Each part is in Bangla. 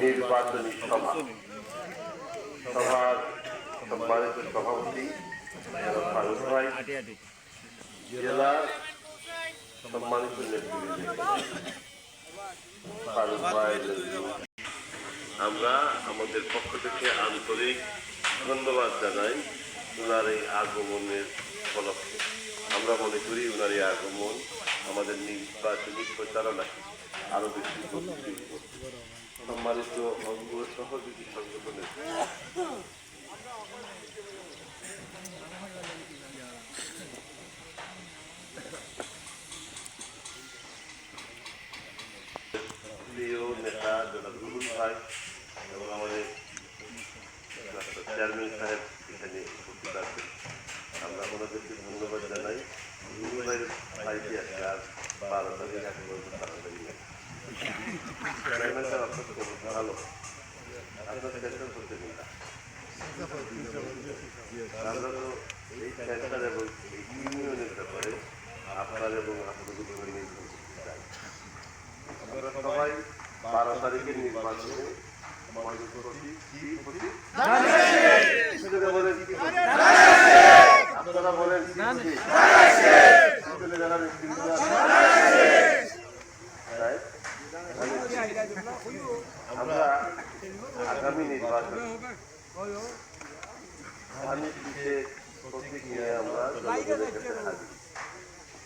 নির্বাচনী সভা। সভার সম্মানিত সভাপতি ভাই জেলার সম্মানিত আমরা আমাদের পক্ষ থেকে আন্তরিক ধন্যবাদ জানাই ওনার এই আগমনের উপলক্ষে। আমরা মনে করি ওনার এই আগমন আমাদের নির্বাচনী প্রচারণা আরও বেশি। সম্মানিত সহযোগী সংগঠনের। নেতা এবং আমাদের চেয়ারম্যান এখানে আমরা ওনাদেরকে ধন্যবাদ জানাই রুহুল ভাইয়ের ভাইটি আছে আর বারো তারিখ এক বছর তাড়াতাড়ি চেয়ারম্যান সাহেব আপনার খবর ভালো আপনার চেষ্টা করতে দিন না আমরা তো এই সেন্টার এবং ইউনিয়নের ব্যাপারে আপনার এবং আপনাদের সবাই বারো তারিখের নির্বাচনে আমাদের প্রতি কি প্রতি ছেলেরা বলেন কি প্রতি? আপনারা বলেন কি প্রতি? ছেলে যারা নেতৃত্ব তাই? আমরা আগামী নির্বাচন ধানের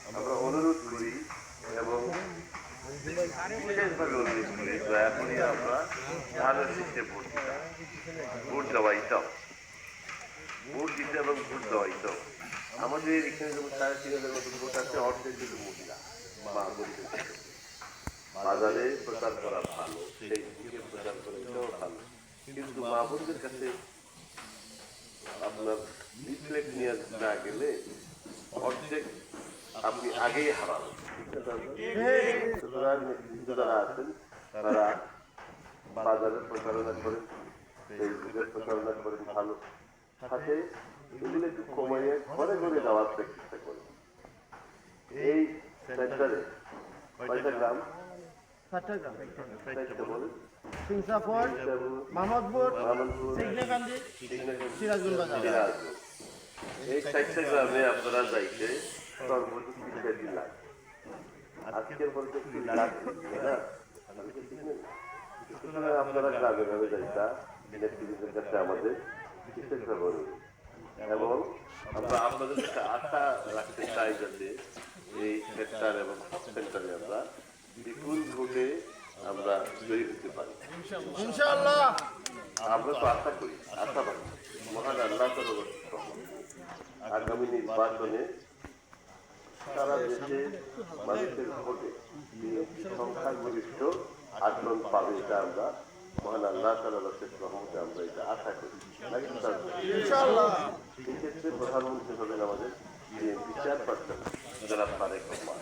আমরা অনুরোধ করি এবং বিশেষভাবে অনুরোধ করি, দয়া আমরা ধানের শীষে ভোট দিতাম ভোট দেওয়াইতাম ভোট দিতে এবং ভোট দেওয়াইতাম আমাদের এখানে যেমন সাড়ে তিন হাজার মতো ভোট আছে কিন্তু মহিলা কাছে। বাজারে প্রচার করা ভালো দিকে প্রচার করাটাও ভালো। কিন্তু মা কাছে আপনার রিফ্লেক্ট নিয়ে না গেলে অর্ধেক আপনি আগেই হারাবেন। যারা আছেন, তারা বাজারের প্রচারণা করেন ফেসবুকের প্রচারণা করেন, ভালো সাথে এগুলো একটু কমাইয়ে ঘরে ঘরে যাওয়ার চেষ্টা করেন। এই সেন্টারে কয়টা গ্রাম? চট্টগ্রাম সিংসাফর মাহমদপুর সিগনেকান্দি সিরাজগঞ্জ বাজার। এই চারটে গ্রামে আপনারা যাইতে সর্বোচ্চ তিনটা দিন আজকের বলতে একটু লাগবে না আপনারা গ্রামে গ্রামে যাইতা কাছে আমাদের। এবং আমরা আপনাদের আশা রাখতে চাই যাতে এই সেক্টর এবং সেন্টারে আমরা বিপুল ভোটে আমরা জয়ী হতে পারি। আমরা তো আশা করি আশা পাই মহান আল্লাহ। আগামী নির্বাচনে সারা দেশে মানুষের ভোটে সংখ্যাগরিষ্ঠ আসন পাবে এটা আমরা মহান আল্লাহ তাআলার শেষ রহমতে আমরা এটা আশা করি। সেক্ষেত্রে প্রধানমন্ত্রী হলেন আমাদের বিএনপি চেয়ারপারসন জনাব তারেক রহমান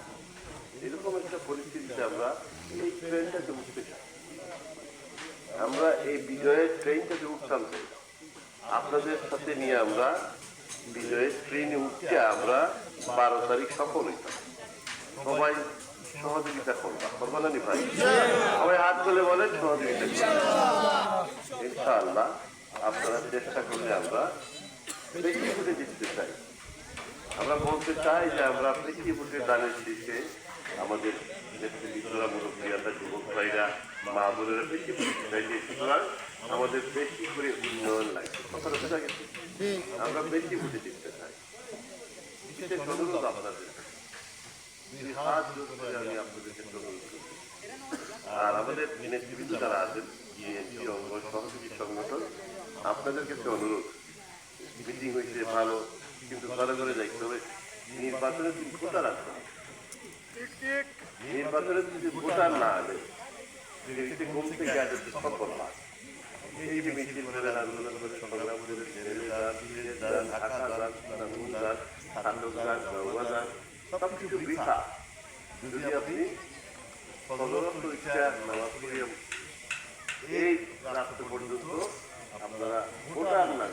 এরকম একটা পরিস্থিতিতে আমরা এই ট্রেনটাকে উঠতে চাই আমরা এই বিজয়ের ট্রেনটাকে উঠতাম চাই আপনাদের সাথে নিয়ে আমরা বিজয়ের ট্রেনে উঠতে আমরা বারো তারিখ সফল হইতাম সবাই সহযোগিতা করবা করবা না ভাই? সবাই হাত তুলে বলেন, সহযোগিতা ইনশাআল্লাহ আপনারা চেষ্টা করলে আমরা ফুটে জিততে চাই। আমরা বলতে চাই যে আমরা ফুটে দানের শীর্ষে আমাদের নেতৃত্বরা মুরব্বীরা যুবক ভাইরা মা বোনেরা বেশি ফুটে চাই যে সুতরাং আমাদের বেশি করে উন্নয়ন লাগবে কথাটা বোঝা গেছে আমরা বেশি ফুটে জিততে চাই বিশেষ অনুরোধ আপনাদের কাছে। দুই হাত জোর করে আমি আপনাদের কাছে অনুরোধ করছি। আর আমাদের নেতৃবৃন্দ যারা আছেন বিএনপি অঙ্গ সহযোগী সংগঠন আপনাদের কাছে অনুরোধ মিটিং হয়েছে ভালো কিন্তু ঘরে ঘরে যাইতে হবে নির্বাচনের দিন ভোটার আসবে। নির্বাচনের যদি ভোটার না আনে সেটি ঘুম থেকে আসে সম্ভব না এই যে মিছিল সংগ্রাম যান, ঢাকা যান, নারায়ণগঞ্জ যান, ঠাকুর যান, নওগাঁ যান, সব কিছু বৃথা। যদি আপনি সদরত্ব ইচ্ছা নামাজ পড়িয়ে এই রাষ্ট্র পর্যন্ত আপনারা ভোটার যান